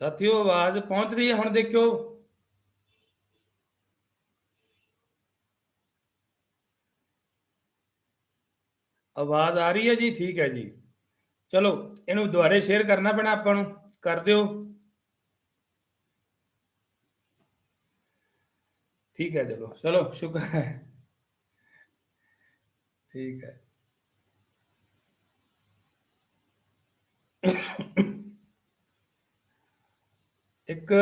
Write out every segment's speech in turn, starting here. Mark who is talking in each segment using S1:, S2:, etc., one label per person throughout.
S1: ਸਾਥੀਓ, ਆਵਾਜ਼ ਪਹੁੰਚ ਰਹੀ ਹੈ, ਹੁਣ ਦੇਖਿਓ। ਆਵਾਜ਼ ਆ ਰਹੀ ਹੈ ਜੀ, ਠੀਕ ਹੈ ਜੀ। ਚਲੋ, ਇਹਨੂੰ ਦੁਬਾਰੇ ਸ਼ੇਅਰ ਕਰਨਾ ਪੈਣਾ ਆਪਾਂ ਨੂੰ, ਕਰ ਦਿਓ। ਠੀਕ ਹੈ, ਚਲੋ ਚਲੋ, ਸ਼ੁਕਰ ਹੈ। ਠੀਕ ਹੈ। ਇੱਕ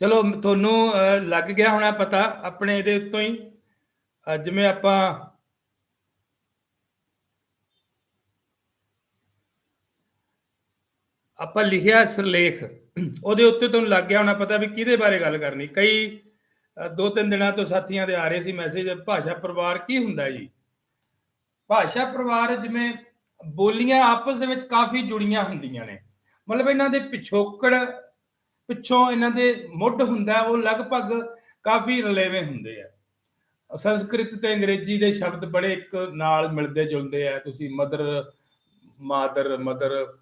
S1: ਚਲੋ ਤੁਹਾਨੂੰ ਅਹ, ਲੱਗ ਗਿਆ ਹੋਣਾ ਪਤਾ ਆਪਣੇ ਇਹਦੇ ਉੱਤੋਂ ਹੀ। ਜਿਵੇਂ ਆਪਾਂ ਆਪਾਂ ਲਿਖਿਆ ਸਿਰਲੇਖ ਉਹਦੇ ਉੱਤੇ ਤੁਹਾਨੂੰ ਲੱਗ ਗਿਆ ਹੋਣਾ ਪਤਾ ਵੀ ਕਿਹਦੇ ਬਾਰੇ ਗੱਲ ਕਰਨੀ। ਕਈ ਦੋ ਤਿੰਨ ਦਿਨਾਂ ਤੋਂ ਸਾਥੀਆਂ ਦੇ ਆ ਰਹੇ ਸੀ ਮੈਸੇਜ ਭਾਸ਼ਾ ਪਰਿਵਾਰ ਕੀ ਹੁੰਦਾ ਜੀ? ਭਾਸ਼ਾ ਪਰਿਵਾਰ ਜਿਵੇਂ ਬੋਲੀਆਂ ਆਪਸ ਦੇ ਵਿੱਚ ਕਾਫੀ ਜੁੜੀਆਂ ਹੁੰਦੀਆਂ ਨੇ। ਮਤਲਬ ਇਹਨਾਂ ਦੇ ਪਿਛੋਕੜ ਪਿੱਛੋਂ ਇਹਨਾਂ ਦੇ ਮੁੱਢ ਹੁੰਦਾ, ਉਹ ਲਗਭਗ ਕਾਫੀ ਰਲੇਵੇਂ ਹੁੰਦੇ ਆ। ਸੰਸਕ੍ਰਿਤ ਤੇ ਅੰਗਰੇਜ਼ੀ ਦੇ ਸ਼ਬਦ ਬੜੇ ਇੱਕ ਨਾਲ ਮਿਲਦੇ ਜੁਲਦੇ ਆ। ਤੁਸੀਂ ਮਦਰ, ਮਾਦਰ, ਮਦਰ,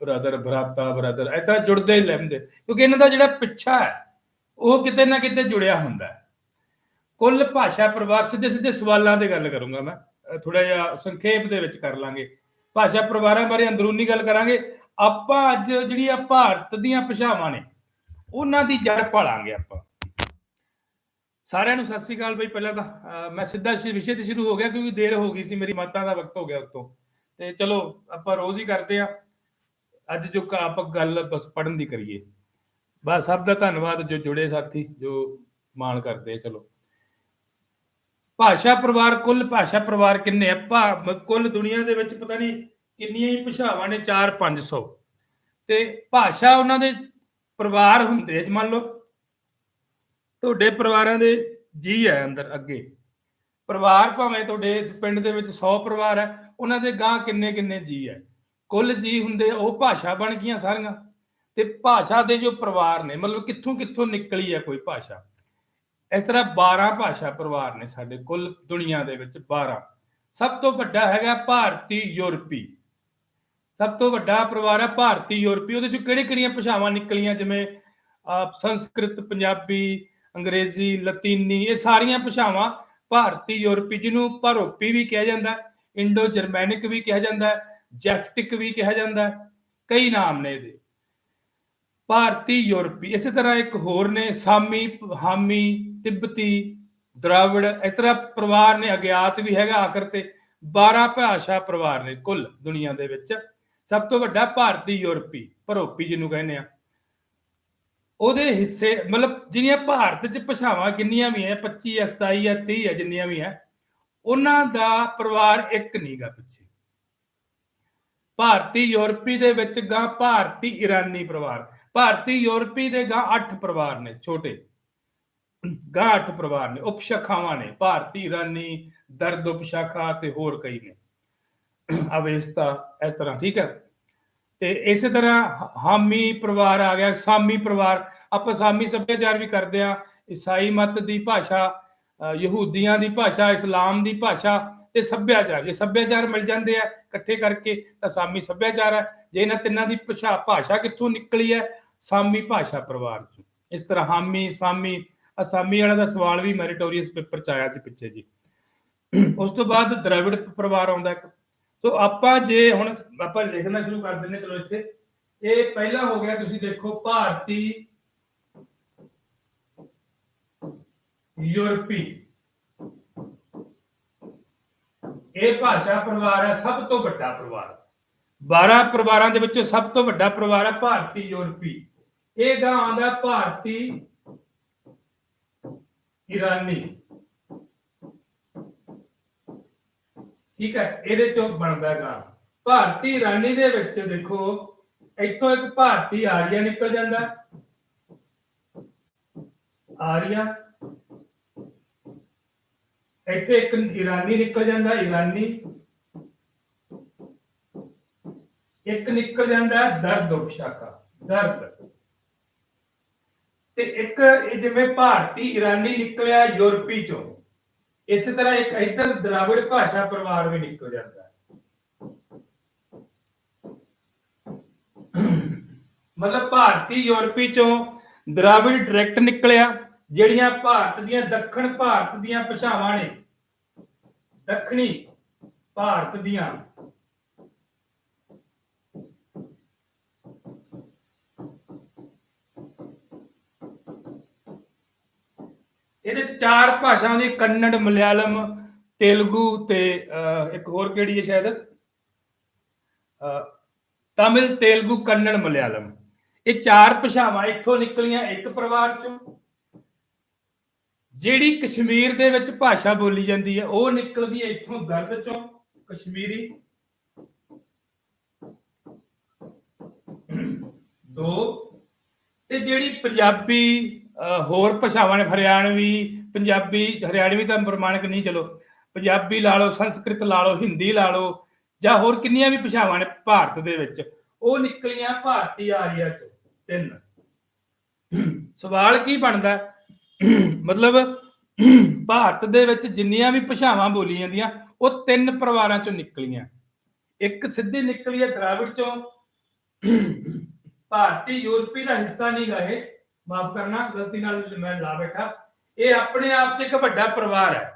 S1: ਬ੍ਰਦਰ, ਭਰਾਤਾ, ਬ੍ਰਦਰ ਇਦਾਂ ਜੁੜਦੇ ਹੀ ਲੈਂਦੇ ਕਿਉਂਕਿ ਇਹਨਾਂ ਦਾ ਜਿਹੜਾ ਪਿੱਛਾ ਹੈ, ਉਹ ਕਿਤੇ ਨਾ ਕਿਤੇ ਜੁੜਿਆ ਹੁੰਦਾ ਹੈ। ਕੁੱਲ ਭਾਸ਼ਾ ਪਰਿਵਾਰ ਸਿੱਧੇ ਸਿੱਧੇ ਸਵਾਲਾਂ ਤੇ ਗੱਲ ਕਰੂੰਗਾ ਮੈਂ। ਥੋੜਾ ਜਿਹਾ ਸੰਖੇਪ ਦੇ ਵਿੱਚ ਕਰ ਲਾਂਗੇ। ਭਾਸ਼ਾ ਪਰਿਵਾਰਾਂ ਬਾਰੇ ਅੰਦਰੂਨੀ ਗੱਲ ਕਰਾਂਗੇ। ਆਪਾਂ ਅੱਜ ਜਿਹੜੀਆਂ ਭਾਰਤ ਦੀਆਂ ਭਾਸ਼ਾਵਾਂ ਨੇ, ਉਹਨਾਂ ਦੀ ਜੜ ਭਾਲਾਂਗੇ ਆਪਾਂ। ਸਾਰਿਆਂ ਨੂੰ ਸਤਿ ਸ੍ਰੀ ਅਕਾਲ ਬਈ, ਪਹਿਲਾਂ ਤਾਂ ਮੈਂ ਸਿੱਧਾ ਵਿਸ਼ੇ ਤੇ ਸ਼ੁਰੂ ਹੋ ਗਿਆ, ਕਿਉਂਕਿ ਦੇਰ ਹੋ ਗਈ ਸੀ, ਮੇਰੀ ਮਾਤਾ ਦਾ ਵਕਤ ਹੋ ਗਿਆ ਉਤੋਂ। ਤੇ ਚਲੋ, ਆਪਾਂ ਰੋਜ਼ ਹੀ ਕਰਦੇ ਆ ਅੱਜ ਜੋ ਆਪਾਂ ਗੱਲ ਬਸ ਪੜਨ ਦੀ ਕਰੀਏ। ਬਸ, ਸਭ ਦਾ ਧੰਨਵਾਦ ਜੋ ਜੁੜੇ ਸਾਥੀ, ਜੋ ਮਾਣ ਕਰਦੇ ਚਲੋ। ਭਾਸ਼ਾ ਪਰਿਵਾਰ, ਕੁੱਲ ਭਾਸ਼ਾ ਪਰਿਵਾਰ ਕਿੰਨੇ ਆ? ਕੁੱਲ ਦੁਨੀਆ ਦੇ ਵਿੱਚ ਪਤਾ ਨਹੀਂ ਕਿੰਨੀਆਂ ਹੀ ਭਾਸ਼ਾਵਾਂ ਨੇ 4 500 ਤੇ ਭਾਸ਼ਾ ਉਹਨਾਂ ਦੇ ਪਰਿਵਾਰ ਹੁੰਦੇ ਆ ਮੰਨ ਲਓ। ਤੁਹਾਡੇ ਪਰਿਵਾਰਾਂ ਦੇ ਜੀ ਹੈ ਅੰਦਰ ਅੱਗੇ। ਪਰਿਵਾਰ ਭਾਵੇਂ ਤੁਹਾਡੇ ਪਿੰਡ ਦੇ ਵਿੱਚ 100 ਪਰਿਵਾਰ ਹੈ ਉਹਨਾਂ ਦੇ ਗਾਂ ਕਿੰਨੇ ਕਿੰਨੇ ਜੀ ਹੈ ਕੁੱਲ ਜੀ ਹੁੰਦੇ ਉਹ ਭਾਸ਼ਾ ਬਣ ਗਈਆਂ ਸਾਰੀਆਂ। ਤੇ ਭਾਸ਼ਾ ਦੇ ਜੋ ਪਰਿਵਾਰ ਨੇ, ਮਤਲਬ ਕਿੱਥੋਂ ਕਿੱਥੋਂ ਨਿਕਲੀ ਹੈ ਕੋਈ ਭਾਸ਼ਾ? ਇਸ ਤਰ੍ਹਾਂ 12 ਭਾਸ਼ਾ ਪਰਿਵਾਰ ਨੇ ਸਾਡੇ ਕੁੱਲ ਦੁਨੀਆ ਦੇ ਵਿੱਚ 12 ਸਭ ਤੋਂ ਵੱਡਾ ਹੈਗਾ ਭਾਰਤੀ ਯੂਰਪੀ। ਸਭ ਤੋਂ ਵੱਡਾ ਪਰਿਵਾਰ ਹੈ ਭਾਰਤੀ ਯੂਰਪੀ। ਉਹਦੇ ਚ ਕਿਹੜੇ ਕਿਹੜੀਆਂ ਭਾਸ਼ਾਵਾਂ ਨਿਕਲੀਆਂ? ਜਿਵੇਂ ਸੰਸਕ੍ਰਿਤ, ਪੰਜਾਬੀ, ਅੰਗਰੇਜ਼ੀ, ਲਤੀਨੀ, ਇਹ ਸਾਰੀਆਂ ਭਾਸ਼ਾਵਾਂ ਭਾਰਤੀ ਯੂਰਪੀ, ਜਿਹਨੂੰ ਭਾਰੋਪੀ ਵੀ ਕਿਹਾ ਜਾਂਦਾ ਇੰਡੋ ਜਰਮੈਨਿਕ ਵੀ ਕਿਹਾ ਜਾਂਦਾ ਜੈਫਟਿਕ ਵੀ ਕਿਹਾ ਜਾਂਦਾ ਕਈ ਨਾਮ ਨੇ ਇਹਦੇ। ਭਾਰਤੀ ਯੂਰਪੀ, ਇਸੇ ਤਰ੍ਹਾਂ ਇੱਕ ਹੋਰ ਨੇ, ਸਾਮੀ, ਹਾਮੀ, ਤਿੱਬਤੀ, ਦਰਾਵੜ, ਇਸ ਤਰ੍ਹਾਂ ਪਰਿਵਾਰ ਨੇ, ਅਗਿਆਤ ਵੀ ਹੈਗਾ ਆਖਰ ਤੇ 12 ਭਾਸ਼ਾ ਪਰਿਵਾਰ ਨੇ ਕੁੱਲ ਦੁਨੀਆ ਦੇ ਵਿੱਚ। ਸਭ ਤੋਂ ਵੱਡਾ ਭਾਰਤੀ ਯੂਰਪੀ, ਭਰੋਪੀ ਜਿਹਨੂੰ ਕਹਿੰਦੇ ਆ। ਉਹਦੇ ਹਿੱਸੇ, ਮਤਲਬ ਜਿਹੜੀਆਂ ਭਾਰਤ 'ਚ ਭਾਸ਼ਾਵਾਂ ਕਿੰਨੀਆਂ ਵੀ ਹੈ 25 ਹੈ 27 ਹੈ 30 ਹੈ, ਜਿੰਨੀਆਂ ਵੀ ਹੈ, ਉਹਨਾਂ ਦਾ ਪਰਿਵਾਰ ਇੱਕ ਨਹੀਂਗਾ ਪਿੱਛੇ। ਭਾਰਤੀ ਯੂਰਪੀ ਦੇ ਵਿੱਚ ਗਾਂ ਭਾਰਤੀ ਇਰਾਨੀ ਪਰਿਵਾਰ, ਭਾਰਤੀ ਯੂਰਪੀ ਦੇ ਗਾਂ 8 ਪਰਿਵਾਰ ਨੇ, ਛੋਟੇ। ਗਾਂ 8 ਪਰਿਵਾਰ ਨੇ, ਉਪਸ਼ਾਖਾਵਾਂ ਨੇ, ਭਾਰਤੀ ਇਰਾਨੀ ਦਰਦ ਉਪਸ਼ਾਖਾ ਤੇ ਹੋਰ ਕਈ ਨੇ। ਅਵੇਸਤਾ ਇਸ ਤਰ੍ਹਾਂ, ਠੀਕ ਹੈ? ਤੇ ਇਸੇ ਤਰ੍ਹਾਂ ਹਾਮੀ ਪਰਿਵਾਰ ਆ ਗਿਆ, ਸਾਮੀ ਪਰਿਵਾਰ। ਆਪਾਂ ਸਾਮੀ ਸੱਭਿਆਚਾਰ ਵੀ ਕਰਦੇ ਆ ਈਸਾਈ ਮਤ ਦੀ ਭਾਸ਼ਾ ਯਹੂਦੀਆਂ ਦੀ ਭਾਸ਼ਾ, ਇਸਲਾਮ ਦੀ ਭਾਸ਼ਾ ਤੇ ਸੱਭਿਆਚਾਰ। ਜੇ ਸੱਭਿਆਚਾਰ ਮਿਲ ਜਾਂਦੇ ਆ ਇਕੱਠੇ ਕਰਕੇ, ਤਾਂ ਸਾਮੀ ਸੱਭਿਆਚਾਰ ਹੈ। ਜੇ ਇਹਨਾਂ ਤਿੰਨਾਂ ਦੀ ਭਾਸ਼ਾ ਭਾਸ਼ਾ ਕਿੱਥੋਂ ਨਿਕਲੀ ਹੈ? ਸਾਮੀ ਭਾਸ਼ਾ ਪਰਿਵਾਰ ਚ। ਇਸ ਤਰ੍ਹਾਂ ਹਾਮੀ, ਸਾਮੀ, ਅਸਾਮੀ ਵਾਲਾ ਦਾ ਸਵਾਲ ਵੀ ਮੈਰੀਟੋਰੀਅਸ ਪੇਪਰ ਚ ਆਇਆ ਸੀ ਪਿੱਛੇ ਜੀ। ਉਸ ਤੋਂ ਬਾਅਦ ਦ੍ਰਵਿੜ ਪਰਿਵਾਰ ਆਉਂਦਾ ਇੱਕ ਸੋ ਆਪਾਂ ਜੇ ਹੁਣ ਆਪਾਂ ਲਿਖਣਾ ਸ਼ੁਰੂ ਕਰ ਦਿੰਦੇ ਚਲੋ ਇੱਥੇ। ਇਹ ਪਹਿਲਾ ਹੋ ਗਿਆ, ਤੁਸੀਂ ਦੇਖੋ ਭਾਰਤੀ ਯੂਰਪੀ। ਇਹ ਭਾਸ਼ਾ ਪਰਿਵਾਰ ਹੈ, ਸਭ ਤੋਂ ਵੱਡਾ ਪਰਿਵਾਰ। 12 ਪਰਿਵਾਰਾਂ ਦੇ ਵਿੱਚੋਂ ਸਭ ਤੋਂ ਵੱਡਾ ਪਰਿਵਾਰ ਹੈ ਭਾਰਤੀ ਯੂਰਪੀ। ਇਹ ਗਾਂ ਆਉਂਦਾ ਭਾਰਤੀ ਇਰਾਨੀ। ਠੀਕ ਹੈ, ਇਹਦੇ ਚੋਂ ਬਣਦਾ ਗਾ ਭਾਰਤੀ ਇਰਾਨੀ ਦੇ ਵਿੱਚ ਦੇਖੋ, ਇੱਥੋਂ ਇੱਕ ਭਾਰਤੀ ਆਰੀਆ ਨਿਕਲ ਜਾਂਦਾ ਆਰੀਆ। ਇੱਥੇ ਇੱਕ ਇਰਾਨੀ ਨਿਕਲ ਜਾਂਦਾ, ਇਰਾਨੀ। ਇੱਕ ਨਿਕਲ ਜਾਂਦਾ ਦਰਦ ਉਪਸ਼ਾਖਾ ਦਰਦ। ਤੇ ਇੱਕ ਜਿਵੇਂ ਭਾਰਤੀ ਇਰਾਨੀ ਨਿਕਲਿਆ ਯੂਰਪੀ ਚੋਂ। ਇਸੇ ਤਰ੍ਹਾਂ ਇੱਕ ਇੱਧਰ ਦਰਾਵਿੜ ਭਾਸ਼ਾ ਪਰਿਵਾਰ ਵੀ ਨਿਕਲ ਜਾਂਦਾ ਹੈ। ਮਤਲਬ ਭਾਰਤੀ ਯੂਰਪੀ ਚੋਂ ਦਰਾਵਿੜ ਡਾਇਰੈਕਟ ਨਿਕਲਿਆ, ਜਿਹੜੀਆਂ ਭਾਰਤ ਦੀਆਂ ਦੱਖਣ ਭਾਰਤ ਦੀਆਂ ਭਾਸ਼ਾਵਾਂ ਨੇ। ਦੱਖਣੀ ਭਾਰਤ ਦੀਆਂ ਇਹਦੇ ਚ ਚਾਰ ਭਾਸ਼ਾਵਾਂ ਦੀ ਕੰਨੜ ਮਲਿਆਲਮ ਤੇਲਗੂ ਤੇ ਇੱਕ ਹੋਰ ਕਿਹੜੀ ਹੈ ਸ਼ਾਇਦ? ਅਹ, ਤੇਲਗੂ ਕੰਨੜ ਮਲਿਆਲਮ। ਇਹ ਚਾਰ ਭਾਸ਼ਾਵਾਂ ਇੱਥੋਂ ਨਿਕਲੀਆਂ ਇੱਕ ਪਰਿਵਾਰ ਚੋਂ। ਜਿਹੜੀ ਕਸ਼ਮੀਰ ਦੇ ਵਿੱਚ ਭਾਸ਼ਾ ਬੋਲੀ ਜਾਂਦੀ ਹੈ ਉਹ ਨਿਕਲਦੀ ਹੈ ਇੱਥੋਂ ਦਰਦ ਚੋਂ ਕਸ਼ਮੀਰੀ। ਦੋ ਤੇ ਜਿਹੜੀ ਪੰਜਾਬੀ ਹੋਰ ਭਾਸ਼ਾਵਾਂ ਨੇ, ਹਰਿਆਣਵੀ, ਪੰਜਾਬੀ, ਹਰਿਆਣਵੀ ਤਾਂ ਪ੍ਰਮਾਣਿਕ ਨਹੀਂ, ਚਲੋ। ਪੰਜਾਬੀ ਲਾ ਲਓ, ਸੰਸਕ੍ਰਿਤ ਲਾ ਲਓ, ਹਿੰਦੀ ਲਾ ਲਓ, ਜਾਂ ਹੋਰ ਕਿੰਨੀਆਂ ਵੀ ਭਾਸ਼ਾਵਾਂ ਨੇ ਭਾਰਤ ਦੇ ਵਿੱਚ, ਉਹ ਨਿਕਲੀਆਂ ਭਾਰਤੀ ਆਰੀਆ ਚੋਂ, ਤਿੰਨ। ਸਵਾਲ ਕੀ ਬਣਦਾ? ਮਤਲਬ, ਭਾਰਤ ਦੇ ਵਿੱਚ ਜਿੰਨੀਆਂ ਵੀ ਭਾਸ਼ਾਵਾਂ ਬੋਲੀਆਂ ਜਾਂਦੀਆਂ, ਉਹ ਤਿੰਨ ਪਰਿਵਾਰਾਂ ਚੋਂ ਨਿਕਲੀਆਂ। ਇੱਕ ਸਿੱਧੀ ਨਿਕਲੀ ਹੈ, ਦਰਾਵਿੜ ਚੋਂ। ਭਾਰਤੀ ਯੂਰਪੀ ਦਾ ਹਿੱਸਾ ਨਹੀਂ ਗਾ ਇਹ। ਮਾਫ ਕਰਨਾ, ਗਲਤੀ ਨਾਲ ਮੈਂ ਲਾ ਬੈਠਾ। ਇਹ ਆਪਣੇ ਆਪ 'ਚ ਇੱਕ ਵੱਡਾ ਪਰਿਵਾਰ ਹੈ।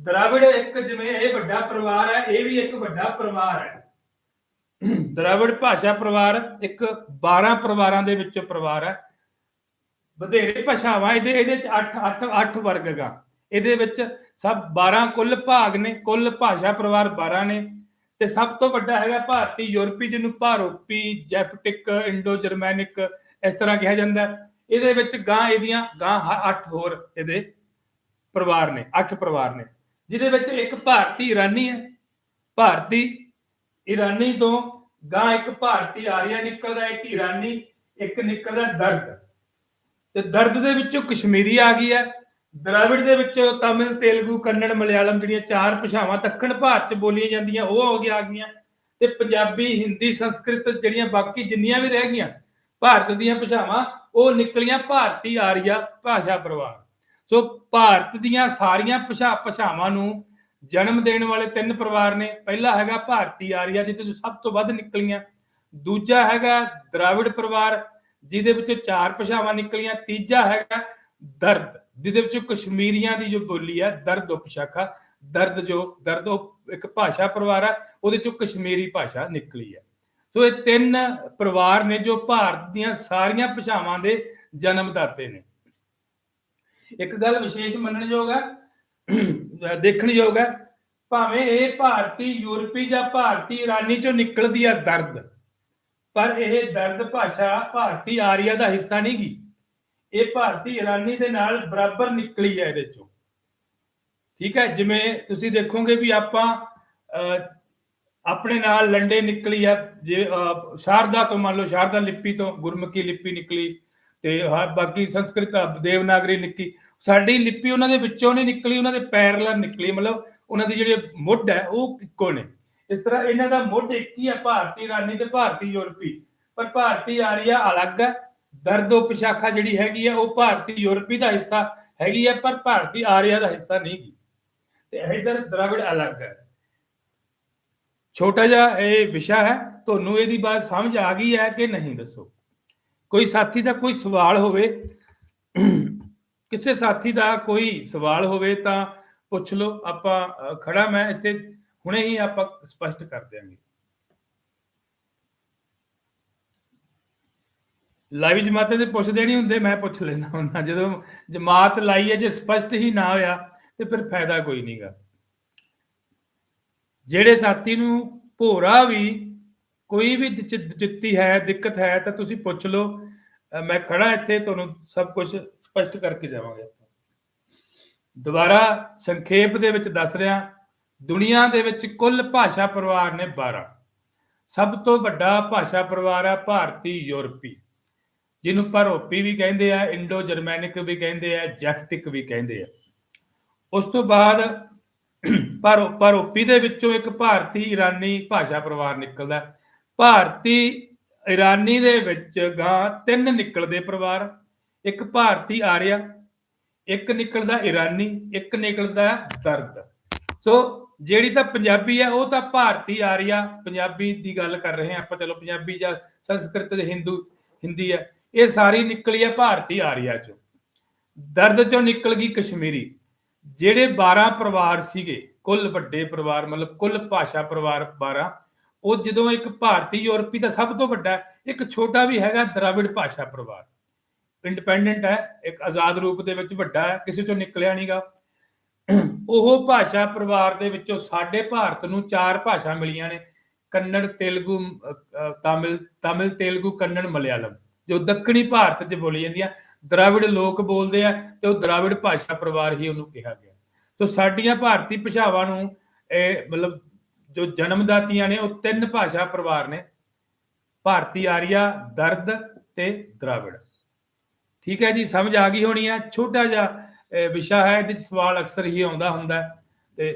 S1: ਦਰਾਵਿੜ ਇੱਕ ਜਿਵੇਂ ਇਹ ਵੱਡਾ ਪਰਿਵਾਰ ਹੈ, ਇਹ ਵੀ ਇੱਕ ਵੱਡਾ ਪਰਿਵਾਰ ਹੈ। ਦਰਾਵਿੜ ਭਾਸ਼ਾ ਪਰਿਵਾਰ ਇੱਕ 12 ਪਰਿਵਾਰਾਂ ਦੇ ਵਿੱਚੋਂ ਪਰਿਵਾਰ ਹੈ। ਵਧੇਰੇ ਭਾਸ਼ਾਵਾਂ ਇਹਦੇ ਇਹਦੇ ਚ 8 8 8 ਵਰਗ ਹੈਗਾ ਇਹਦੇ ਵਿੱਚ ਸਭ 12 ਕੁੱਲ ਭਾਗ ਨੇ, ਕੁੱਲ ਭਾਸ਼ਾ ਪਰਿਵਾਰ 12 ਨੇ। ਤੇ ਸਭ ਤੋਂ ਵੱਡਾ ਹੈਗਾ ਭਾਰਤੀ ਯੂਰਪੀ ਜਿਹਨੂੰ ਭਾਰੋਪੀ ਜੈਫਟਿਕ ਇੰਡੋ ਜਰਮੈਨਿਕ ਇਸ ਤਰ੍ਹਾਂ ਕਿਹਾ ਜਾਂਦਾ ਹੈ। ਇਹਦੇ ਵਿੱਚ ਗਾਂ ਇਹਦੀਆਂ, ਗਾਂ 8 ਹੋਰ ਇਹਦੇ ਪਰਿਵਾਰ ਨੇ 8 ਪਰਿਵਾਰ ਨੇ, ਜਿਹਦੇ ਵਿੱਚ ਇੱਕ ਭਾਰਤੀ ਇਰਾਨੀ ਹੈ, ਭਾਰਤੀ ਇਰਾਨੀ ਤੋਂ ਗਾਂ ਇੱਕ ਭਾਰਤੀ ਆਰੀਆ ਨਿਕਲਦਾ, ਇੱਕ ਇਰਾਨੀ, ਇੱਕ ਨਿਕਲਦਾ ਦਰਦ, ਤੇ ਦਰਦ ਦੇ ਵਿੱਚੋਂ ਕਸ਼ਮੀਰੀ ਆ ਗਈ ਹੈ, ਦਰਾਵਿੜ ਦੇ ਵਿੱਚੋਂ ਤਾਮਿਲ, ਤੇਲਗੂ, ਕੰਨੜ, ਮਲਿਆਲਮ ਜਿਹੜੀਆਂ ਚਾਰ ਭਾਸ਼ਾਵਾਂ ਦੱਖਣ ਭਾਰਤ ਚ ਬੋਲੀਆਂ ਜਾਂਦੀਆਂ, ਉਹ ਹੋ ਗਿਆ ਆ ਗਈਆਂ, ਤੇ ਪੰਜਾਬੀ, ਹਿੰਦੀ, ਸੰਸਕ੍ਰਿਤ ਜਿਹੜੀਆਂ ਬਾਕੀ ਜਿੰਨੀਆਂ ਵੀ ਰਹਿ ਗਈਆਂ, ਭਾਰਤ ਦੀਆਂ ਭਾਸ਼ਾਵਾਂ ਉਹ ਨਿਕਲੀਆਂ ਭਾਰਤੀ ਆਰੀਆ ਭਾਸ਼ਾ ਪਰਿਵਾਰ। ਸੋ ਭਾਰਤ ਦੀਆਂ ਸਾਰੀਆਂ ਭਾਸ਼ਾ ਭਾਸ਼ਾਵਾਂ ਨੂੰ ਜਨਮ ਦੇਣ ਵਾਲੇ ਤਿੰਨ ਪਰਿਵਾਰ ਨੇ। ਪਹਿਲਾ ਹੈਗਾ ਭਾਰਤੀ ਆਰੀਆ, ਜਿਹਦੇ ਤੋਂ ਸਭ ਤੋਂ ਵੱਧ ਨਿਕਲੀਆਂ। ਦੂਜਾ ਹੈਗਾ ਦਰਾਵਿੜ ਪਰਿਵਾਰ, ਜਿਹਦੇ ਵਿੱਚੋਂ ਚਾਰ ਭਾਸ਼ਾਵਾਂ ਨਿਕਲੀਆਂ। ਤੀਜਾ ਹੈਗਾ ਦਰਦ, ਜਿਹਦੇ ਵਿੱਚੋਂ ਕਸ਼ਮੀਰੀਆਂ ਦੀ ਜੋ ਬੋਲੀ ਹੈ ਦਰਦ ਉਪਸ਼ਾਖਾ ਦਰਦ ਜੋ, ਦਰਦ ਉਹ ਇੱਕ ਭਾਸ਼ਾ ਪਰਿਵਾਰ ਹੈ ਉਹਦੇ ਚੋਂ ਕਸ਼ਮੀਰੀ ਭਾਸ਼ਾ ਨਿਕਲੀ ਹੈ ਸੋ ਇਹ ਤਿੰਨ ਪਰਿਵਾਰ ਨੇ ਜੋ ਭਾਰਤ ਦੀਆਂ ਸਾਰੀਆਂ ਭਾਸ਼ਾਵਾਂ ਦੇ ਜਨਮਦਾਤੇ ਨੇ। ਇੱਕ ਗੱਲ ਵਿਸ਼ੇਸ਼ ਮੰਨਣਯੋਗ ਹੈ ਦੇਖਣਯੋਗ ਹੈ ਭਾਵੇਂ ਇਹ ਭਾਰਤੀ ਯੂਰਪੀ ਜਾਂ ਭਾਰਤੀ ਇਰਾਨੀ ਚੋਂ ਨਿਕਲਦੀ ਆ ਦਰਦ ਪਰ ਇਹ ਦਰਦ ਭਾਸ਼ਾ ਭਾਰਤੀ ਆਰੀਆ ਦਾ ਹਿੱਸਾ ਨਹੀਂ ਗੀ। ਇਹ ਭਾਰਤੀ ਇਰਾਨੀ ਦੇ ਨਾਲ ਬਰਾਬਰ ਨਿਕਲੀ ਹੈ ਇਹਦੇ ਚੋਂ। ਠੀਕ ਹੈ ਜਿਵੇਂ ਤੁਸੀਂ ਦੇਖੋਗੇ ਵੀ ਆਪਾਂ ਅਹ, ਆਪਣੇ ਨਾਲ ਲੰਡੇ ਨਿਕਲੀ ਆ ਜੇ ਅਹ, ਸ਼ਾਰਦਾ ਤੋਂ ਮੰਨ ਲਓ ਸ਼ਾਰਦਾ ਲਿਪੀ ਤੋਂ ਗੁਰਮੁਖੀ ਲਿਪੀ ਨਿਕਲੀ ਤੇ ਆਹ ਬਾਕੀ ਸੰਸਕ੍ਰਿਤ ਦੇਵਨਾਗਰੀ ਨਿਕਲੀ ਸਾਡੀ ਲਿਪੀ ਉਹਨਾਂ ਦੇ ਵਿੱਚੋਂ ਨਹੀਂ ਨਿਕਲੀ ਉਹਨਾਂ ਦੇ ਪੈਰਲਰ ਨਿਕਲੀ ਮਤਲਬ ਉਹਨਾਂ ਦੀ ਜਿਹੜੀ ਮੁੱਢ ਹੈ ਉਹ ਇੱਕੋ ਨੇ। ਇਸ ਤਰ੍ਹਾਂ ਇਹਨਾਂ ਦਾ ਮੁੱਢ ਇੱਕ ਹੀ ਹੈ ਭਾਰਤੀ ਰਾਨੀ ਤੇ ਭਾਰਤੀ ਯੂਰਪੀ। ਪਰ ਭਾਰਤੀ ਆਰੀਆ ਅਲੱਗ ਹੈ ਦਰਦੋ ਉਪਸ਼ਾਖਾ ਜਿਹੜੀ ਹੈਗੀ ਹੈ ਉਹ ਭਾਰਤੀ ਯੂਰਪੀ ਦਾ ਹਿੱਸਾ ਹੈਗੀ ਹੈ ਪਰ ਭਾਰਤੀ ਆਰੀਆ ਦਾ ਹਿੱਸਾ ਨਹੀਂ ਤੇ ਇਧਰ ਦਰਾਵਿੜ ਅਲੱਗ ਹੈ। ਛੋਟਾ ਜਿਹਾ ਇਹ ਵਿਸ਼ਾ ਹੈ, ਤੁਹਾਨੂੰ ਇਹਦੀ ਬਾਤ ਸਮਝ ਆ ਗਈ ਹੈ ਕਿ ਨਹੀਂ ਦੱਸੋ? ਕੋਈ ਸਾਥੀ ਦਾ ਕੋਈ ਸਵਾਲ ਹੋਵੇ, ਕਿਸੇ ਸਾਥੀ ਦਾ ਕੋਈ ਸਵਾਲ ਹੋਵੇ ਤਾਂ ਪੁੱਛ ਲਓ, ਆਪਾਂ ਖੜਾ ਮੈਂ ਇੱਥੇ, ਹੁਣੇ ਹੀ ਆਪਾਂ ਸਪਸ਼ਟ ਕਰ ਦਿਆਂਗੇ। ਲਾਈਵ ਜਮਾਤਾਂ ਦੇ ਪੁੱਛਦੇ ਨਹੀਂ ਹੁੰਦੇ, ਮੈਂ ਪੁੱਛ ਲੈਂਦਾ ਹੁੰਦਾ, ਜਦੋਂ ਜਮਾਤ ਲਾਈ ਹੈ, ਜੇ ਸਪਸ਼ਟ ਹੀ ਨਾ ਹੋਇਆ, ਤੇ ਫਿਰ ਫਾਇਦਾ ਕੋਈ ਨਹੀਂਗਾ ਜਿਹੜੇ ਸਾਥੀ ਨੂੰ ਭੋਰਾ ਵੀ ਕੋਈ ਵੀ ਦਿੱਚ- ਹੈ, ਦਿੱਕਤ ਹੈ, ਤਾਂ ਤੁਸੀਂ ਪੁੱਛ ਲਓ। ਮੈਂ ਖੜਾ ਇੱਥੇ, ਤੁਹਾਨੂੰ ਸਭ ਕੁਝ ਸਪਸ਼ਟ ਕਰਕੇ ਜਾਵਾਂਗੇ ਦੁਬਾਰਾ ਸੰਖੇਪ ਦੇ ਵਿੱਚ ਦੱਸ ਰਿਹਾ, ਦੁਨੀਆ ਦੇ ਵਿੱਚ ਕੁੱਲ ਭਾਸ਼ਾ ਪਰਿਵਾਰ ਨੇ 12 ਸਭ ਤੋਂ ਵੱਡਾ ਭਾਸ਼ਾ ਪਰਿਵਾਰ ਹੈ ਭਾਰਤੀ ਯੂਰਪੀ, ਜਿਹਨੂੰ ਪਰੋਪੀ ਵੀ ਕਹਿੰਦੇ ਆ ਇੰਡੋ ਜਰਮੈਨਿਕ ਵੀ ਕਹਿੰਦੇ ਆ ਜੈਫਟਿਕ ਵੀ ਕਹਿੰਦੇ ਆ। ਉਸ ਤੋਂ ਬਾਅਦ ਪਰ ਪਰੋਪੀ ਦੇ ਵਿੱਚੋਂ ਇੱਕ ਭਾਰਤੀ ਇਰਾਨੀ ਭਾਸ਼ਾ ਪਰਿਵਾਰ ਨਿਕਲਦਾ ਭਾਰਤੀ ਇਰਾਨੀ ਦੇ ਵਿੱਚ ਗਾਂ ਤਿੰਨ ਨਿਕਲਦੇ ਪਰਿਵਾਰ, ਇੱਕ ਭਾਰਤੀ ਆਰੀਆ, ਇੱਕ ਨਿਕਲਦਾ ਇਰਾਨੀ, ਇੱਕ ਨਿਕਲਦਾ ਦਰਦ। ਸੋ ਜਿਹੜੀ ਤਾਂ ਪੰਜਾਬੀ ਹੈ, ਉਹ ਤਾਂ ਭਾਰਤੀ ਆਰੀਆ, ਪੰਜਾਬੀ ਦੀ ਗੱਲ ਕਰ ਰਹੇ ਹਾਂ ਆਪਾਂ, ਚਲੋ ਪੰਜਾਬੀ ਜਾਂ ਸੰਸਕ੍ਰਿਤ ਦੇ ਹਿੰਦੂ, ਹਿੰਦੀ ਹੈ, ਇਹ ਸਾਰੀ ਨਿਕਲੀ ਹੈ ਭਾਰਤੀ ਆਰੀਆ ਚੋਂ। ਦਰਦ ਚੋਂ ਨਿਕਲ ਗਈ ਕਸ਼ਮੀਰੀ, ਜਿਹੜੇ 12 ਪਰਿਵਾਰ ਸੀਗੇ ਕੁੱਲ ਵੱਡੇ ਪਰਿਵਾਰ, ਮਤਲਬ ਕੁੱਲ ਭਾਸ਼ਾ ਪਰਿਵਾਰ 12 ਉਹ ਜਦੋਂ ਇੱਕ ਭਾਰਤੀ ਯੂਰਪੀ ਦਾ ਸਭ ਤੋਂ ਵੱਡਾ, ਇੱਕ ਛੋਟਾ ਵੀ ਹੈਗਾ ਦਰਾਵਿੜ ਭਾਸ਼ਾ ਪਰਿਵਾਰ। ਇੰਡੀਪੈਂਡੈਂਟ ਹੈ, ਇੱਕ ਆਜ਼ਾਦ ਰੂਪ ਦੇ ਵਿੱਚ ਵੱਡਾ ਹੈ, ਕਿਸੇ ਚੋਂ ਨਿਕਲਿਆ ਨਹੀਂਗਾ ਉਹ ਭਾਸ਼ਾ ਪਰਿਵਾਰ ਦੇ ਵਿੱਚੋਂ ਸਾਡੇ ਭਾਰਤ ਨੂੰ ਚਾਰ ਭਾਸ਼ਾ ਮਿਲੀਆਂ ਨੇ, ਕੰਨੜ, ਤੇਲਗੂ ਤਾਮਿਲ ਤਾਮਿਲ, ਤੇਲਗੂ, ਕੰਨੜ, ਮਲਿਆਲਮ, ਜੋ ਦੱਖਣੀ ਭਾਰਤ 'ਚ ਬੋਲੀ ਜਾਂਦੀਆਂ ਦਰਾਵਿੜ ਲੋਕ ਬੋਲਦੇ ਆ ਤੇ ਉਹ ਦਰਾਵਿੜ ਭਾਸ਼ਾ ਪਰਿਵਾਰ ਹੀ ਉਹਨੂੰ ਕਿਹਾ ਗਿਆ। ਸੋ ਸਾਡੀਆਂ ਭਾਰਤੀ ਭਾਸ਼ਾਵਾਂ ਨੂੰ ਇਹ ਮਤਲਬ ਜੋ ਜਨਮਦਾਤੀਆਂ ਨੇ ਉਹ ਤਿੰਨ ਭਾਸ਼ਾ ਪਰਿਵਾਰ ਨੇ। ਭਾਰਤੀ ਆਰੀਆ ਦਰਦ ਤੇ ਦਰਾਵਿੜ। ਠੀਕ ਹੈ ਜੀ ਸਮਝ ਆ ਗਈ ਹੋਣੀ ਹੈ। ਛੋਟਾ ਜਿਹਾ ਵਿਸ਼ਾ ਹੈ ਇਹਦੇ 'ਚ ਸਵਾਲ ਅਕਸਰ ਹੀ ਆਉਂਦਾ ਹੁੰਦਾ ਤੇ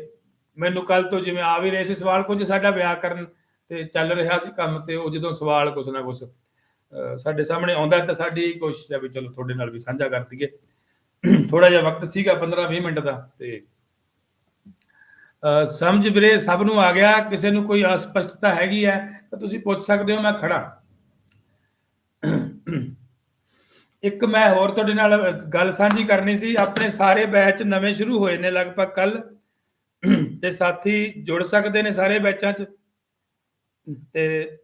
S1: ਮੈਨੂੰ ਕੱਲ ਤੋਂ ਜਿਵੇਂ ਆ ਵੀ ਰਹੇ ਸੀ ਸਵਾਲ ਕੁਝ ਸਾਡਾ ਵਿਆਕਰਨ ਤੇ ਚੱਲ ਰਿਹਾ ਸੀ ਕੰਮ ਤੇ ਉਹ ਜਦੋਂ ਸਵਾਲ ਕੁਛ ਨਾ ਕੁਛ ਅਹ, ਸਾਡੇ ਸਾਹਮਣੇ ਆਉਂਦਾ ਤਾਂ ਸਾਡੀ ਕੋਸ਼ਿਸ਼ ਹੈ ਵੀ ਚਲੋ ਤੁਹਾਡੇ ਨਾਲ ਵੀ ਸਾਂਝਾ ਕਰ ਦਈਏ। ਥੋੜਾ ਜਿਹਾ ਵਕਤ ਸੀਗਾ 15 20 ਮਿੰਟ ਦਾ ਤੇ ਸਮਝ ਵੀਰੇ ਸਭ ਨੂੰ ਆ ਗਿਆ ਕਿਸੇ ਨੂੰ ਕੋਈ ਅਸਪਸ਼ਟਤਾ ਹੈਗੀ ਹੈ ਤਾਂ ਤੁਸੀਂ ਪੁੱਛ ਸਕਦੇ ਹੋ ਮੈਂ ਖੜਾ ਇੱਕ ਮੈਂ ਹੋਰ ਤੁਹਾਡੇ ਨਾਲ ਗੱਲ ਸਾਂਝੀ ਕਰਨੀ ਸੀ ਆਪਣੇ ਸਾਰੇ ਬੈਚ ਨਵੇਂ ਸ਼ੁਰੂ ਹੋਏ ਨੇ ਲਗਭਗ ਕੱਲ ਤੇ ਸਾਥੀ ਜੁੜ ਸਕਦੇ ਨੇ ਸਾਰੇ ਬੈਚਾਂ 'ਚ? ਤੇ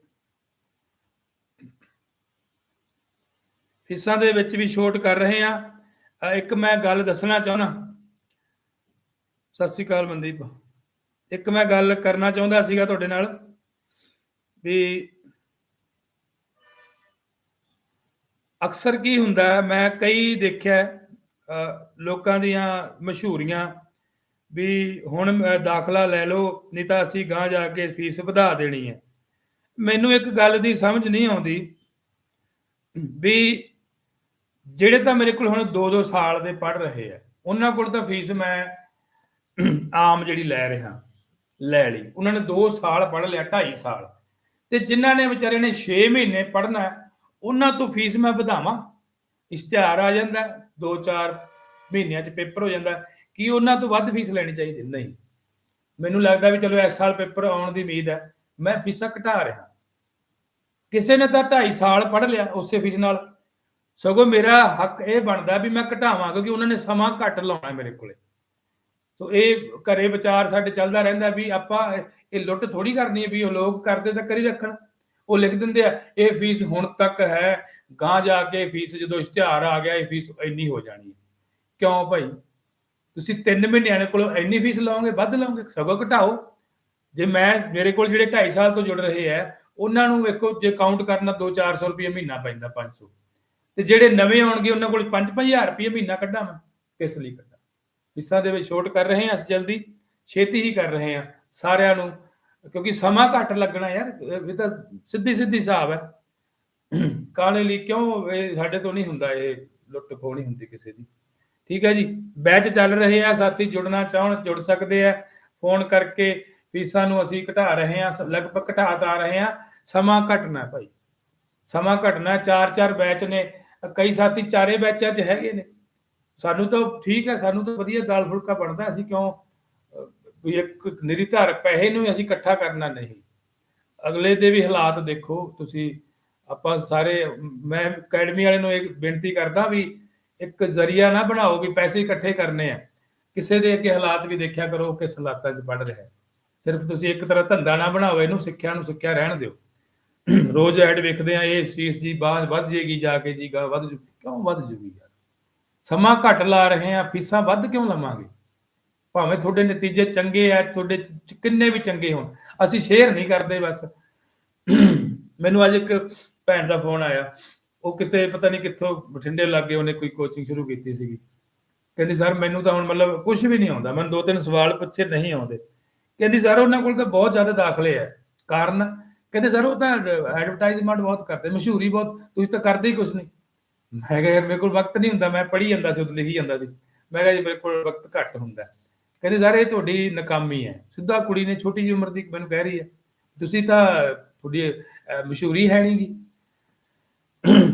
S1: ਫੀਸਾਂ ਦੇ ਵਿੱਚ ਵੀ ਛੋਟ ਕਰ ਰਹੇ ਆ ਅ, ਇੱਕ ਮੈਂ ਗੱਲ ਦੱਸਣਾ ਚਾਹੁੰਦਾ। ਸਤਿ ਸ੍ਰੀ ਅਕਾਲ ਮਨਦੀਪ। ਇੱਕ ਮੈਂ ਗੱਲ ਕਰਨਾ ਚਾਹੁੰਦਾ ਸੀਗਾ ਤੁਹਾਡੇ ਨਾਲ ਵੀ ਅਕਸਰ ਕੀ ਹੁੰਦਾ, ਮੈਂ ਕਈ ਦੇਖਿਆ ਲੋਕਾਂ ਦੀਆਂ ਮਸ਼ਹੂਰੀਆਂ ਵੀ ਹੁਣ ਦਾਖਲਾ ਲੈ ਲਓ, ਨਹੀਂ ਤਾਂ ਅਸੀਂ ਗਾਂ ਜਾ ਕੇ ਫੀਸ ਵਧਾ ਦੇਣੀ ਹੈ। ਮੈਨੂੰ ਇੱਕ ਗੱਲ ਦੀ ਸਮਝ ਨਹੀਂ ਆਉਂਦੀ ਵੀ ਜਿਹੜੇ ਤਾਂ ਮੇਰੇ ਕੋਲ ਹੁਣ 2-2 ਸਾਲ ਦੇ ਪੜ ਰਹੇ ਆ, ਉਹਨਾਂ ਕੋਲ ਤਾਂ ਫੀਸ ਮੈਂ ਆਮ ਜਿਹੜੀ ਲੈ ਰਿਹਾ। ਲੈ ਲਈ। ਉਹਨਾਂ ਨੇ 2 ਸਾਲ ਪੜ ਲਿਆ 2.5 ਸਾਲ। ਤੇ ਜਿਨ੍ਹਾਂ ਨੇ ਵਿਚਾਰੇ ਨੇ 6 ਮਹੀਨੇ ਪੜਨਾ ਉਹਨਾਂ ਤੋਂ ਫੀਸ ਮੈਂ ਵਧਾਵਾਂ। ਇਸ਼ਤਿਹਾਰ ਆ ਜਾਂਦਾ 2-4 ਮਹੀਨਿਆਂ 'ਚ ਪੇਪਰ ਹੋ ਜਾਂਦਾ ਕੀ ਉਹਨਾਂ ਤੋਂ ਵੱਧ ਫੀਸ ਲੈਣੀ ਚਾਹੀਦੀ? ਨਹੀਂ। ਮੈਨੂੰ ਲੱਗਦਾ ਵੀ ਚਲੋ ਇਸ ਸਾਲ ਪੇਪਰ ਆਉਣ ਦੀ ਉਮੀਦ ਹੈ, ਮੈਂ ਫੀਸਾਂ ਘਟਾ ਰਿਹਾ। ਕਿਸੇ ਨੇ ਤਾਂ 2.5 ਸਾਲ ਪੜ ਲਿਆ ਉਸੇ ਫੀਸ ਨਾਲ। ਸਗੋਂ ਮੇਰਾ ਹੱਕ ਇਹ ਬਣਦਾ ਵੀ ਮੈਂ ਘਟਾਵਾਂ, ਕਿਉਂਕਿ ਉਹਨਾਂ ਨੇ ਸਮਾਂ ਘੱਟ ਲਾਉਣਾ ਮੇਰੇ ਕੋਲੇ। ਸੋ ਇਹ ਘਰੇ ਵਿਚਾਰ ਸਾਡੇ ਚੱਲਦਾ ਰਹਿੰਦਾ ਵੀ ਆਪਾਂ ਇਹ ਲੁੱਟ ਥੋੜੀ ਕਰਨੀ ਹੈ ਵੀ ਉਹ ਲੋਕ ਕਰਦੇ ਤਾਂ ਕਰੀ ਰੱਖਣ। ਉਹ ਲਿਖ ਦਿੰਦੇ ਆ, ਇਹ ਫੀਸ ਹੁਣ ਤੱਕ ਹੈ ਗਾਂ ਜਾ ਕੇ ਫੀਸ ਜਦੋਂ ਇਸ਼ਤਿਹਾਰ ਆ ਗਿਆ, ਇਹ ਫੀਸ ਇੰਨੀ ਹੋ ਜਾਣੀ ਹੈ। ਕਿਉਂ ਭਾਈ? ਤੁਸੀਂ 3 ਮਹੀਨਿਆਂ ਦੇ ਕੋਲ ਇੰਨੀ ਫੀਸ ਲਾਓਗੇ, ਵੱਧ ਲਾਓਗੇ? ਸਗੋਂ ਘਟਾਓ। ਜੇ ਮੈਂ, ਮੇਰੇ ਕੋਲ ਜਿਹੜੇ 2.5 ਸਾਲ ਤੋਂ ਜੁੜ ਰਹੇ ਆ, ਉਹਨਾਂ ਨੂੰ ਵੇਖੋ, ਜੇ ਕਾਊਂਟ ਕਰਨਾ 2-400 ਰੁਪਏ ਮਹੀਨਾ ਪੈਂਦਾ 500 ਤੇ ਜਿਹੜੇ ਨਵੇਂ ਆਉਣਗੇ, ਉਹਨਾਂ ਕੋਲ 5-5000 ਰੁਪਏ ਮਹੀਨਾ ਕੱਢਾਂ ਮੈਂ, ਕਿਸ ਲਈ ਕੱਢਾਂ ਫੀਸਾਂ ਦੇ ਵਿੱਚ ਛੋਟ ਕਰ ਰਹੇ ਹਾਂ, ਅਸੀਂ ਜਲਦੀ ਛੇਤੀ ਹੀ ਕਰ ਰਹੇ ਹਾਂ। ਸਾਰਿਆਂ ਨੂੰ, ਕਿਉਂਕਿ ਸਮਾਂ ਘੱਟ ਲੱਗਣਾ ਯਾਰ, ਇਹ ਤਾਂ ਸਿੱਧੀ ਸਿੱਧੀ ਹਿਸਾਬ ਹੈ। ਕਾਲੇ ਲਈ ਕਿਉਂ ਇਹ ਸਾਡੇ ਤੋਂ ਨਹੀਂ ਹੁੰਦਾ, ਇਹ ਲੁੱਟ ਖੋਹ ਨਹੀਂ ਹੁੰਦੀ ਕਿਸੇ ਦੀ। ਠੀਕ ਹੈ ਜੀ, ਬੈਚ ਚੱਲ ਰਹੇ ਆ, ਸਾਥੀ ਜੁੜਨਾ ਚਾਹਣ, ਜੁੜ ਸਕਦੇ ਆ। ਫੋਨ ਕਰਕੇ ਫੀਸਾਂ ਨੂੰ ਅਸੀਂ ਘਟਾ ਰਹੇ ਆ ਲਗਭਗ ਘਟਾ ਤਾ ਰਹੇ ਆ ਸਮਾਂ ਘਟਣਾ ਭਾਈ। ਸਮਾਂ ਘਟਣਾ ਚਾਰ ਚਾਰ ਬੈਚ ਨੇ। ਕਈ ਸਾਥੀ ਚਾਰੇ ਬੈਚਾਂ 'ਚ ਹੈਗੇ ਨੇ। ਸਾਨੂੰ ਤਾਂ ਠੀਕ ਹੈ, ਸਾਨੂੰ ਤਾਂ ਵਧੀਆ ਦਾਲ ਫੁਲਕਾ ਬਣਦਾ, ਅਸੀਂ ਕਿਉਂ ਵੀ ਇੱਕ ਨਿਰਧਾਰ ਪੈਸੇ ਨੂੰ ਅਸੀਂ ਇਕੱਠਾ ਕਰਨਾ ਨਹੀਂ। ਅਗਲੇ ਦੇ ਵੀ ਹਾਲਾਤ ਦੇਖੋ, ਤੁਸੀਂ, ਆਪਾਂ ਸਾਰੇ, ਮੈਂ ਅਕੈਡਮੀ ਵਾਲੇ ਨੂੰ ਇੱਕ ਬੇਨਤੀ ਕਰਦਾ ਵੀ ਇੱਕ ਜ਼ਰੀਆ ਨਾ ਬਣਾਓ ਵੀ ਪੈਸੇ ਇਕੱਠੇ ਕਰਨੇ ਆ। ਕਿਸੇ ਦੇ ਅੱਗੇ ਹਾਲਾਤ ਵੀ ਦੇਖਿਆ ਕਰੋ ਕਿਸ ਹਾਲਾਤਾਂ 'ਚ ਪੜ ਰਿਹਾ। ਸਿਰਫ ਤੁਸੀਂ ਇੱਕ ਤਰ੍ਹਾਂ ਧੰਦਾ ਨਾ ਬਣਾਓ, ਇਹਨੂੰ ਸਿੱਖਿਆ ਨੂੰ ਸਿੱਖਿਆ ਰਹਿਣ ਦਿਓ। ਰੋਜ਼ ਐਡ ਵੇਖਦੇ ਆ, ਇਹ ਫੀਸ ਜੀ ਬਾਅਦ ਵੱਧ ਜੇਗੀ ਜਾ ਕੇ ਜੀ ਗਾ ਵੱਧ ਜੂ, ਕਿਉਂ ਵੱਧ ਜੂਗੀ ਯਾਰ? ਸਮਾਂ ਘੱਟ ਲਾ ਰਹੇ ਆ ਫੀਸਾਂ ਵੱਧ ਕਿਉਂ ਲਵਾਂਗੇ? ਭਾਵੇਂ ਤੁਹਾਡੇ ਨਤੀਜੇ ਚੰਗੇ ਆ, ਤੁਹਾਡੇ ਕਿੰਨੇ ਵੀ ਚੰਗੇ ਹੋਣ, ਅਸੀਂ ਸ਼ੇਅਰ ਨਹੀਂ ਕਰਦੇ ਬਸ। ਮੈਨੂੰ ਅੱਜ ਇੱਕ ਭੈਣ ਦਾ ਫੋਨ ਆਇਆ। ਉਹ ਕਿਤੇ ਪਤਾ ਨਹੀਂ ਕਿੱਥੋਂ ਬਠਿੰਡੇ ਲੱਗੇ ਉਹਨੇ ਕੋਈ ਕੋਚਿੰਗ ਸ਼ੁਰੂ ਕੀਤੀ ਸੀਗੀ। ਕਹਿੰਦੀ, ਸਰ, ਮੈਨੂੰ ਤਾਂ ਹੁਣ ਮਤਲਬ ਕੁਝ ਵੀ ਨਹੀਂ ਆਉਂਦਾ। ਮੈਨੂੰ ਦੋ ਤਿੰਨ ਸਵਾਲ ਪੁੱਛੇ ਨਹੀਂ ਆਉਂਦੇ। ਕਹਿੰਦੀ, ਸਰ, ਉਹਨਾਂ ਕੋਲ ਤਾਂ ਬਹੁਤ ਜ਼ਿਆਦਾ ਦਾਖਲੇ ਆ। ਕਾਰਨ? ਕਹਿੰਦੇ, ਸਰ, ਉਹ ਤਾਂ ਐਡਵਰਟਾਈਜ਼ਮੈਂਟ ਬਹੁਤ ਕਰਦੇ, ਮਸ਼ਹੂਰੀ ਬਹੁਤ, ਤੁਸੀਂ ਤਾਂ ਕਰਦੇ ਹੀ ਕੁਝ ਨਹੀਂ। ਮੈਂ ਕਿਹਾ ਯਾਰ ਮੇਰੇ ਕੋਲ ਵਕਤ ਨਹੀਂ ਹੁੰਦਾ, ਮੈਂ ਪੜ੍ਹੀ ਜਾਂਦਾ ਸੀ ਉਦੋਂ ਲਿਖੀ ਜਾਂਦਾ ਸੀ। ਮੈਂ ਕਿਹਾ ਜੀ ਮੇਰੇ ਕੋਲ ਵਕਤ ਘੱਟ ਹੁੰਦਾ। ਕਹਿੰਦੇ ਸਰ, ਇਹ ਤੁਹਾਡੀ ਨਾਕਾਮੀ ਹੈ। ਸਿੱਧਾ ਕੁੜੀ ਨੇ ਛੋਟੀ ਜਿਹੀ ਉਮਰ ਦੀ ਮੈਨੂੰ ਕਹਿ ਰਹੀ ਹੈ, ਤੁਸੀਂ ਤਾਂ ਤੁਹਾਡੀ ਮਸ਼ਹੂਰੀ ਹੈ ਨਹੀਂਗੀ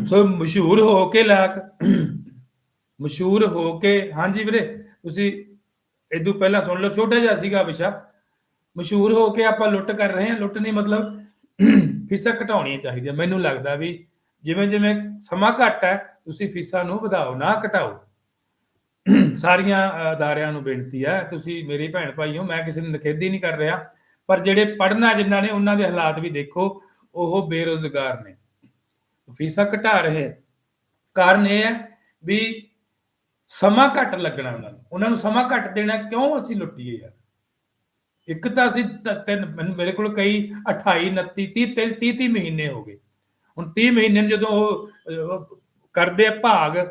S1: ਸੋ ਮਸ਼ਹੂਰ ਹੋ ਕੇ ਲਾਕ, ਮਸ਼ਹੂਰ ਹੋ ਕੇ, ਹਾਂਜੀ ਵੀਰੇ, ਤੁਸੀਂ ਇਦੋਂ ਪਹਿਲਾਂ ਸੁਣ ਲਓ, ਛੋਟਾ ਜਿਹਾ ਸੀਗਾ ਵਿਸ਼ਾ। ਮਸ਼ਹੂਰ ਹੋ ਕੇ ਆਪਾਂ ਲੁੱਟ ਕਰ ਰਹੇ ਹਾਂ। ਲੁੱਟ ਨਹੀਂ ਮਤਲਬ, ਫੀਸਾਂ ਘਟਾਉਣੀਆਂ ਚਾਹੀਦੀਆਂ। ਮੈਨੂੰ ਲੱਗਦਾ ਵੀ ਜਿਵੇਂ ਜਿਵੇਂ ਸਮਾਂ ਘੱਟ ਹੈ, ਤੁਸੀਂ ਫੀਸਾਂ ਨੂੰ ਵਧਾਓ, ਨਾ ਘਟਾਓ। ਸਾਰੀਆਂ ਅਦਾਰਿਆਂ ਨੂੰ ਬੇਨਤੀ ਹੈ, ਤੁਸੀਂ ਮੇਰੀ ਭੈਣ ਭਾਈ ਹੋ ਮੈਂ ਕਿਸੇ ਨੂੰ ਨਖੇਦੀ ਨਹੀਂ ਕਰ ਰਿਹਾ, ਪਰ ਜਿਹੜੇ ਪੜ੍ਹਨਾ ਜਿਨ੍ਹਾਂ ਨੇ, ਉਹਨਾਂ ਦੇ ਹਾਲਾਤ ਵੀ ਦੇਖੋ, ਉਹ ਬੇਰੋਜ਼ਗਾਰ ਨੇ। ਫੀਸਾਂ ਘਟਾ ਰਹੇ। ਕਾਰਨ ਇਹ ਹੈ ਵੀ ਸਮਾਂ ਘੱਟ ਲੱਗਣਾ ਉਹਨਾਂ ਨੂੰ। ਉਹਨਾਂ ਨੂੰ ਸਮਾਂ ਘੱਟ ਦੇਣਾ ਕਿਉਂ ਅਸੀਂ ਲੁੱਟੀਏ ਯਾਰ? ਇੱਕ ਤਾਂ ਅਸੀਂ ਤਿੰਨ ਮੇਰੇ ਕੋਲ ਕਈ 28 29 30 30 30 ਮਹੀਨੇ ਹੋ ਗਏ। ਹੁਣ 30 ਮਹੀਨੇ ਨੂੰ ਜਦੋਂ ਉਹ ਕਰਦੇ ਆ ਭਾਗ,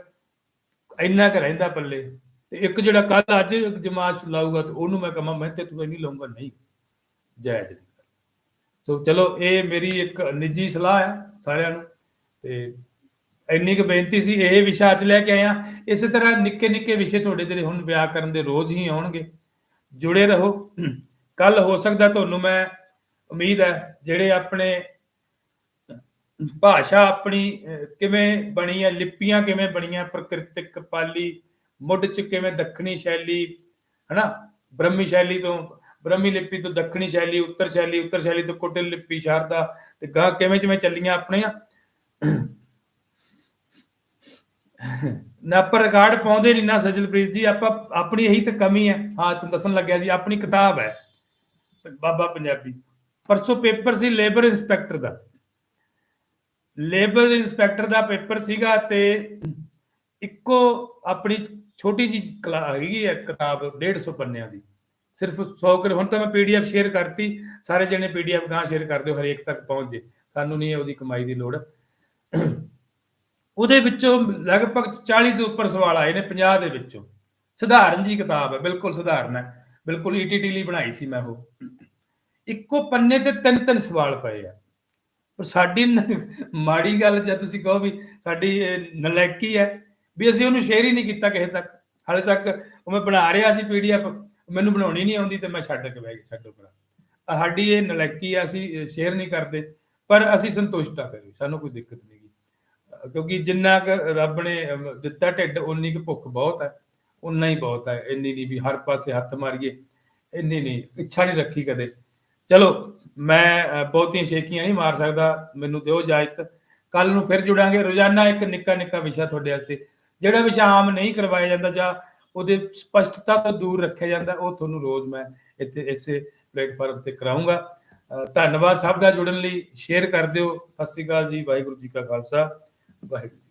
S1: ਇੰਨਾ ਕੁ ਰਹਿੰਦਾ ਪੱਲੇ। ਤੇ ਇੱਕ ਜਿਹੜਾ ਕੱਲ ਅੱਜ ਜਮਾਤ ਲਾਊਗਾ ਤੇ ਉਹਨੂੰ ਮੈਂ ਕਹਾਂ, ਮੈਂ ਤੇ ਤੂੰ ਨਹੀਂ ਲਾਉਂਗਾ ਨਹੀਂ। ਜਾਇਜ਼ ਨਹੀਂ। ਸੋ ਚਲੋ, ਇਹ ਮੇਰੀ ਇੱਕ ਨਿੱਜੀ ਸਲਾਹ ਹੈ ਸਾਰਿਆਂ ਨੂੰ। ਤੇ ਇੰਨੀ ਕੁ ਬੇਨਤੀ ਸੀ, ਇਹ ਵਿਸ਼ਾ ਅੱਜ ਲੈ ਕੇ ਆਇਆ। ਇਸੇ ਤਰ੍ਹਾਂ ਨਿੱਕੇ ਨਿੱਕੇ ਵਿਸ਼ੇ ਤੁਹਾਡੇ ਜਿਹੜੇ ਹੁਣ ਵਿਆਕਰਨ ਦੇ ਰੋਜ਼ ਹੀ ਆਉਣਗੇ। ਜੁੜੇ ਰਹੋ। ਕੱਲ ਹੋ ਸਕਦਾ ਤੁਹਾਨੂੰ ਮੈਂ, ਉਮੀਦ ਹੈ, ਜਿਹੜੇ ਆਪਣੇ ਭਾਸ਼ਾ ਆਪਣੀ ਅਹ, ਕਿਵੇਂ ਬਣੀ ਹੈ ਲਿਪੀਆਂ ਕਿਵੇਂ ਬਣੀਆਂ ਪ੍ਰਕਿਰਤਿਕ ਪਾਲੀ ਮੁੱਢ ਚ ਕਿਵੇਂ ਦੱਖਣੀ ਸ਼ੈਲੀ ਹਨਾ? ਬ੍ਰਹਮੀ ਸ਼ੈਲੀ ਤੋਂ ਬ੍ਰਹਮੀ ਲਿਪੀ ਤੋਂ ਦੱਖਣੀ ਸ਼ੈਲੀ ਉੱਤਰ ਸ਼ੈਲੀ ਉੱਤਰ ਸ਼ੈਲੀ ਤੋਂ ਕੁਟਿਲ ਲਿਪੀ ਸ਼ਾਰਦਾ ਤੇ ਗਾਂ ਕਿਵੇਂ ਜਿਵੇਂ ਚੱਲੀਆਂ ਆਪਣੀਆਂ। ਨਾ ਪਰ ਰਿਕਾਰਡ ਪਾਉਂਦੇ ਨਹੀਂ ਨਾ ਸਜਲਪ੍ਰੀਤ ਜੀ ਆਪਾਂ ਆਪਣੀ ਇਹੀ ਤਾਂ ਕਮੀ ਹੈ। ਹਾਂ ਤੁਹਾਨੂੰ ਦੱਸਣ ਲੱਗਿਆ ਜੀ ਆਪਣੀ ਕਿਤਾਬ ਹੈ। ਬਾਬਾ ਪੰਜਾਬੀ। ਪਰਸੋਂ ਪੇਪਰ ਸੀ ਲੇਬਰ ਇੰਸਪੈਕਟਰ ਦਾ। ਲੇਬਰ ਇੰਸਪੈਕਟਰ ਦਾ ਪੇਪਰ ਸੀਗਾ ਤੇ ਇੱਕੋ ਆਪਣੀ ਛੋਟੀ ਜੀ ਹੈਗੀ ਹੈ ਕਿਤਾਬ 150 ਪੰਨਿਆਂ ਦੀ। ਸਿਰਫ 100 ਕਰ ਹੁਣ ਤਾਂ ਮੈਂ ਪੀਡੀਐਫ ਸ਼ੇਅਰ ਕਰਤੀ, ਸਾਰੇ ਜਣੇ ਪੀਡੀਐਫ ਗਾਂ ਸ਼ੇਅਰ ਕਰ ਦਿਓ ਹਰੇਕ ਤੱਕ ਪਹੁੰਚ ਜੇ। ਸਾਨੂੰ ਨਹੀਂ ਉਹਦੀ ਕਮਾਈ ਦੀ ਲੋੜ। ਉਹਦੇ ਵਿੱਚੋਂ ਲਗਭਗ 40 ਦੇ ਉੱਪਰ ਸਵਾਲ ਆਏ ਨੇ 50 ਦੇ ਵਿੱਚੋਂ। ਸਧਾਰਨ ਜੀ ਕਿਤਾਬ ਹੈ, ਬਿਲਕੁਲ ਸਧਾਰਨ ਹੈ। ਬਿਲਕੁਲ ਈਟੀਟੀ ਲਈ ਬਣਾਈ ਸੀ ਮੈਂ ਉਹ। ਇੱਕੋ ਪੰਨੇ ਤੇ ਤਿੰਨ ਤਿੰਨ ਸਵਾਲ ਪਏ ਆ। ਪਰ ਸਾਡੀ ਮਾੜੀ ਗੱਲ ਜੇ ਤੁਸੀਂ ਕਹੋ ਵੀ ਸਾਡੀ ਨਲੈਕੀ ਹੈ, ਵੀ ਅਸੀਂ ਉਹਨੂੰ ਸ਼ੇਅਰ ਹੀ ਨਹੀਂ ਕੀਤਾ ਕਿਸੇ ਤੱਕ। ਹਾਲੇ ਤੱਕ ਉਹ ਮੈਂ ਬਣਾ ਰਿਹਾ ਸੀ ਪੀਡੀਐਫ ਮੈਨੂੰ ਬਣਾਉਣੀ ਨਹੀਂ ਆਉਂਦੀ ਤੇ ਮੈਂ ਛੱਡ ਕੇ ਬਹਿ ਗਿਆ ਛੱਡੋ ਪਰਾਂ ਸਾਡੀ ਇਹ ਨਲਾਇਕੀ ਆ, ਅਸੀਂ ਸ਼ੇਅਰ ਨਹੀਂ ਕਰਦੇ, ਪਰ ਅਸੀਂ ਸੰਤੁਸ਼ਟ ਆ ਫਿਰ ਸਾਨੂੰ ਕੋਈ ਦਿੱਕਤ ਨਹੀਂ ਗਈ ਕਿਉਂਕਿ ਜਿੰਨਾ ਕੁ ਰੱਬ ਨੇ ਦਿੱਤਾ ਢਿੱਡ ਉਨੀ ਕੁ ਭੁੱਖ ਬਹੁਤ ਹੈ ਉਨਾ ਹੀ ਬਹੁਤ ਹੈ, ਇੰਨੀ ਨਹੀਂ ਵੀ ਹਰ ਪਾਸੇ ਹੱਥ ਮਾਰੀਏ, ਇੰਨੀ ਨਹੀਂ, ਇੱਛਾ ਨਹੀਂ ਰੱਖੀ ਕਦੇ। ਚਲੋ ਮੈਂ ਬਹੁਤੀਆਂ ਸ਼ੇਕੀਆਂ ਨਹੀਂ ਮਾਰ ਸਕਦਾ, ਮੈਨੂੰ ਦਿਓ ਇਜਾਜ਼ਤ। ਕੱਲ ਨੂੰ ਫਿਰ ਜੁੜਾਂਗੇ। ਰੋਜ਼ਾਨਾ ਇੱਕ ਨਿੱਕਾ ਨਿੱਕਾ ਵਿਸ਼ਾ ਤੁਹਾਡੇ ਵਾਸਤੇ। ਜਿਹੜਾ ਵਿਸ਼ਾ ਆਮ ਨਹੀਂ ਕਰਵਾਇਆ ਜਾਂਦਾ ਜਾਂ ਉਹਦੇ ਸਪਸ਼ਟਤਾ ਤੋਂ ਦੂਰ ਰੱਖਿਆ ਜਾਂਦਾ, ਉਹ ਤੁਹਾਨੂੰ ਰੋਜ਼ ਮੈਂ ਇੱਥੇ ਇਸੇ ਪਲੇਟਫਾਰਮ ਤੇ ਕਰਾਉਂਗਾ ਧੰਨਵਾਦ ਸਭ ਦਾ ਜੁੜਨ ਲਈ। ਸ਼ੇਅਰ ਕਰ ਦਿਓ। ਸਤਿ ਸ਼੍ਰੀ ਅਕਾਲ ਜੀ। ਵਾਹਿਗੁਰੂ ਜੀ ਕਾ ਖਾਲਸਾ। ਵਾਹਿਗੁਰੂ।